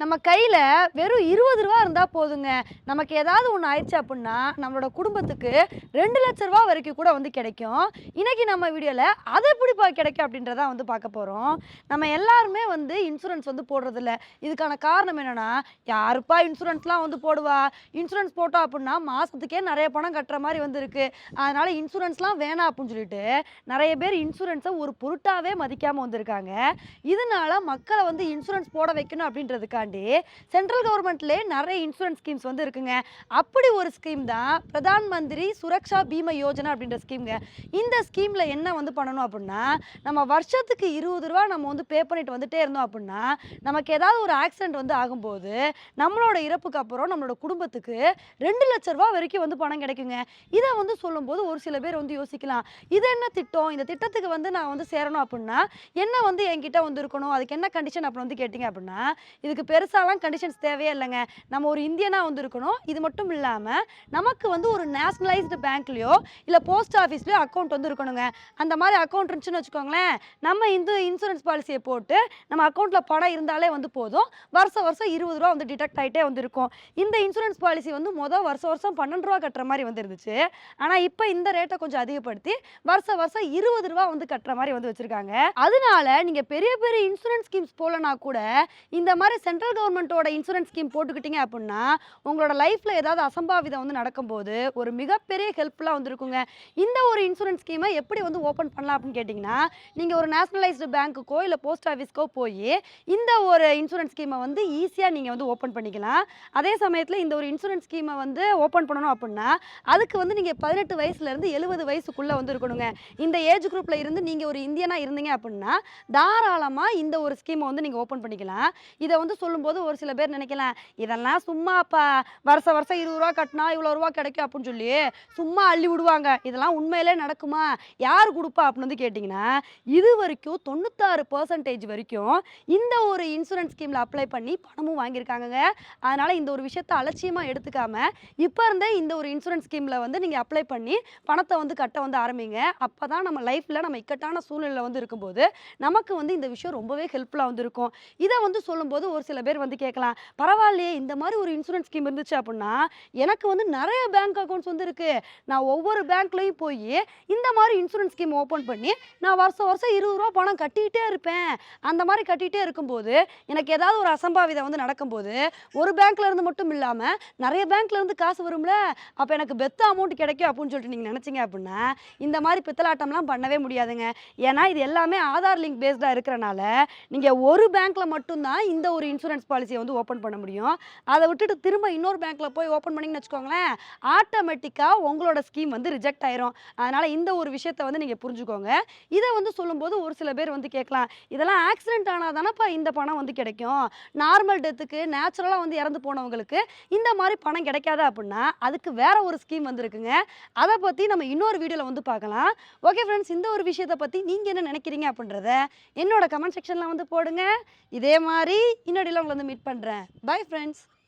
நம்ம கையில் வெறும் இருபது ரூபா இருந்தால் போதுங்க. நமக்கு ஏதாவது ஒன்று ஆயிடுச்சு அப்படின்னா நம்மளோட குடும்பத்துக்கு ரெண்டு லட்ச ரூபா வரைக்கும் கூட வந்து கிடைக்கும். இன்றைக்கி நம்ம வீடியோவில் அது எப்படிப்பா கிடைக்கும் அப்படின்றத வந்து பார்க்க போகிறோம் நம்ம எல்லாருமே வந்து இன்சூரன்ஸ் வந்து போடுறதில்ல. இதுக்கான காரணம் என்னென்னா யாருப்பா இன்சூரன்ஸ்லாம் வந்து போடுவா? இன்சூரன்ஸ் போட்டோம் அப்படின்னா மாதத்துக்கே நிறைய பணம் கட்டுற மாதிரி வந்து அதனால் இன்சூரன்ஸ்லாம் வேணாம் அப்படின்னு சொல்லிட்டு நிறைய பேர் இன்சூரன்ஸை ஒரு பொருட்டாகவே மதிக்காமல் வந்திருக்காங்க. இதனால மக்களை வந்து இன்சூரன்ஸ் போட வைக்கணும் தாண்டி சென்ட்ரல் கவர்மெண்ட்லேயே நிறைய இன்சூரன்ஸ் ஸ்கீம்ஸ் வந்து இருக்குங்க. அப்படி ஒரு ஸ்கீம் தான் பிரதான் மந்திரி சுரக்ஷா பீம யோஜனா அப்படின்ற ஸ்கீம்ங்க இந்த ஸ்கீமில் என்ன வந்து பண்ணணும் அப்படின்னா நம்ம வருஷத்துக்கு இருபது ரூபா நம்ம வந்து பே பண்ணிட்டு வந்துட்டே இருந்தோம் அப்படின்னா நமக்கு ஏதாவது ஒரு ஆக்சிடென்ட் வந்து ஆகும்போது நம்மளோட இறப்புக்கு அப்புறம் நம்மளோட குடும்பத்துக்கு ரெண்டு லட்ச ரூபா வரைக்கும் வந்து பணம் கிடைக்குங்க. இதை வந்து சொல்லும்போது ஒரு சில பேர் வந்து யோசிக்கலாம். இது என்ன திட்டம்? இந்த திட்டத்துக்கு வந்து நான் வந்து சேரணும் அப்படின்னா என்ன வந்து என்கிட்ட வந்து இருக்கணும்? அதுக்கு என்ன கண்டிஷன் அப்படின்னு வந்து கேட்டிங்க அப்படின்னா இதுக்கு பெருசாலாம் கண்டிஷன்ஸ் தேவையே இல்லைங்க. நம்ம ஒரு இந்தியனாக வந்து இருக்கணும் இது மட்டும் இல்லாமல் நமக்கு வந்து ஒரு நேஷ்னலைஸ்டு பேங்க்லேயோ இல்லை போஸ்ட் ஆஃபீஸ்லேயோ அக்கௌண்ட் வந்து இருக்கணுங்க அந்த மாதிரி அக்கௌண்ட் இருந்துச்சுன்னு வச்சுக்கோங்களேன் நம்ம இந்த இன்சூரன்ஸ் பாலிசியை போட்டு நம்ம அக்கௌண்ட்டில் பணம் இருந்தாலே வந்து போதும். வருஷம் வருஷம் இருபது ரூபா வந்து டிடெக்ட் ஆகிட்டே வந்து இருக்கும் இந்த இன்சூரன்ஸ் பாலிசி வந்து மொதல் வருஷம் வருஷம் பன்னெண்டு ரூபா கட்டுற மாதிரி வந்து இருந்துச்சு ஆனால் இப்போ இந்த ரேட்டை கொஞ்சம் அதிகப்படுத்தி வருஷம் வருஷம் இருபது ரூபா வந்து கட்டுற மாதிரி வந்து வச்சுருக்காங்க. அதனால நீங்கள் பெரிய பெரிய இன்சூரன்ஸ் ஸ்கீம்ஸ் போலனா கூட இந்த மாதிரி சென்ட்ரல் கவர்மெண்ட்டோட இன்சூரன்ஸ் ஸ்கீம் போட்டுக்கிட்டீங்க அப்படின்னா உங்களோட லைஃப்ல ஏதாவது அசம்பாவிதம் வந்து நடக்கும்போது ஒரு மிகப்பெரிய ஹெல்ப்ஃபுல்லாக வந்து இருக்குங்க இந்த ஒரு இன்சூரன்ஸ் ஸ்கீமை எப்படி வந்து ஓப்பன் பண்ணலாம் அப்படின்னு கேட்டிங்கன்னா நீங்க ஒரு நேஷனலைஸ்டு பேங்க்குக்கோ இல்லை போஸ்ட் ஆஃபீஸ்க்கோ போய் இந்த ஒரு இன்சூரன்ஸ் ஸ்கீமை வந்து ஈஸியாக நீங்கள் வந்து ஓப்பன் பண்ணிக்கலாம். அதே சமயத்தில் இந்த ஒரு இன்சூரன்ஸ் ஸ்கீமை வந்து ஓப்பன் பண்ணணும் அப்படின்னா அதுக்கு வந்து நீங்கள் பதினெட்டு வயசுலேருந்து எழுபது வயசுக்குள்ளே வந்து இருக்கணுங்க. இந்த ஏஜ் குரூப்பில் இருந்து நீங்கள் ஒரு இந்தியனாக இருந்தீங்க அப்படின்னா தாராளமாக இந்த ஒரு ஸ்கீமை வந்து நீங்கள் ஓப்பன் பண்ணிக்கலாம். இதை வந்து சொல்லும்போது ஒரு சில பேர் நினைக்கலாம் இதெல்லாம் சும்மாப்பா வருஷம் வருஷம் இருபது ரூபா கட்டினா இவ்வளோ ரூபா கிடைக்கும் அப்படின்னு சொல்லி சும்மா அள்ளி விடுவாங்க. இதெல்லாம் உண்மையிலே நடக்குமா? யார் கொடுப்பா? அப்படின்னு வந்து கேட்டிங்கன்னா இது வரைக்கும் தொண்ணூத்தாறு பர்சன்டேஜ் வரைக்கும் இந்த ஒரு இன்சூரன்ஸ் ஸ்கீமில் அப்ளை பண்ணி பணமும் வாங்கியிருக்காங்கங்க. அதனால் இந்த ஒரு விஷயத்தை அலட்சியமாக எடுத்துக்காம இப்போ இருந்தே இந்த ஒரு இன்சூரன்ஸ் ஸ்கீமில் வந்து நீங்கள் அப்ளை பண்ணி பணத்தை வந்து கட்ட வந்து ஆரம்பிங்க. அப்போ தான் நம்ம லைஃப்பில் நம்ம இக்கட்டான சூழ்நிலை வந்து இருக்கும்போது நமக்கு வந்து இந்த விஷயம் ரொம்பவே ஹெல்ப்ஃபுல்லாக வந்து இருக்கும். இதை வந்து சொல்லும்போது ஒரு சில பேர் வந்து கேட்கலாம். பரவாயில்லையே இந்த மாதிரி ஒரு இன்சூரன்ஸ் ஸ்கீம் இருந்துச்சு அப்படின்னா எனக்கு வந்து நிறைய பேங்க் அக்கௌண்ட்ஸ் வந்து இருக்குது நான் ஒவ்வொரு பேங்க்லேயும் போய் இந்த மாதிரி இன்சூரன்ஸ் ஸ்கீம் ஓப்பன் பண்ணி நான் வருஷம் வருஷம் இருபது ரூபா பணம் கட்டிக்கிட்டே இருப்பேன். அந்த மாதிரி கட்டிகிட்டே இருக்கும்போது எனக்கு ஏதாவது ஒரு அசம்பாவிதம் வந்து நடக்கும்போது ஒரு பேங்க்லேருந்து மட்டும் இல்லாமல் நிறைய பேங்க்லேருந்து காசு வரும்ல? அப்போ எனக்கு பெத்த அமௌண்ட் கிடைக்கும் அப்படின்னு சொல்லிட்டு நீங்கள் நினச்சிங்க அப்படின்னா இந்த மாதிரி பித்தலாட்டம்லாம் பண்ணவே முடியாதுங்க. ஏன்னா இது எல்லாமே ஆதார் லிங்க் பேஸ்டாக இருக்கிறனால நீங்கள் ஒரு பேங்க்கில் மட்டும்தான் இந்த ஒரு இன்சூரன்ஸ் பாலிசியை வந்து ஓப்பன் பண்ண முடியும். அதை விட்டுட்டு திரும்ப இன்னொரு பேங்க்கில் போய் ஓப்பன் பண்ணிங்கன்னு வச்சுக்கோங்களேன் ஆட்டோமேட்டிக்காக உங்களோட ஸ்கீம் வந்து ரிஜெக்ட் ஆயிரும். அதனால் இந்த ஒரு விஷயத்தை வந்து நீங்கள் புரிஞ்சுக்கோங்க. இதை வந்து சொல்லும்போது ஒரு சில பேர் வந்து கேட்கலாம். இதெல்லாம் ஆக்சிடென்ட் ஆனால் தானேப்பா இந்த பணம் வந்து கிடைக்கும்? நார்மல் டெத்துக்கு நேச்சுரலாக வந்து இறந்து போனவங்களுக்கு இந்த மாதிரி பணம் கிடைக்காது அப்படின்னா அதுக்கு வேற ஒரு ஸ்கீம் வந்து இருக்குங்க அதை பற்றி நம்ம இன்னொரு வீடியோவில் வந்து பார்க்கலாம். ஓகே ஃப்ரெண்ட்ஸ் இந்த ஒரு விஷயத்தை பற்றி நீங்கள் என்ன நினைக்கிறீங்க அப்படின்றத என்னோட கமெண்ட் செக்ஷனில் வந்து போடுங்க. இதே மாதிரி இன்னொடியில் உங்களை வந்து மீட் பண்ணுறேன் பை ஃப்ரெண்ட்ஸ்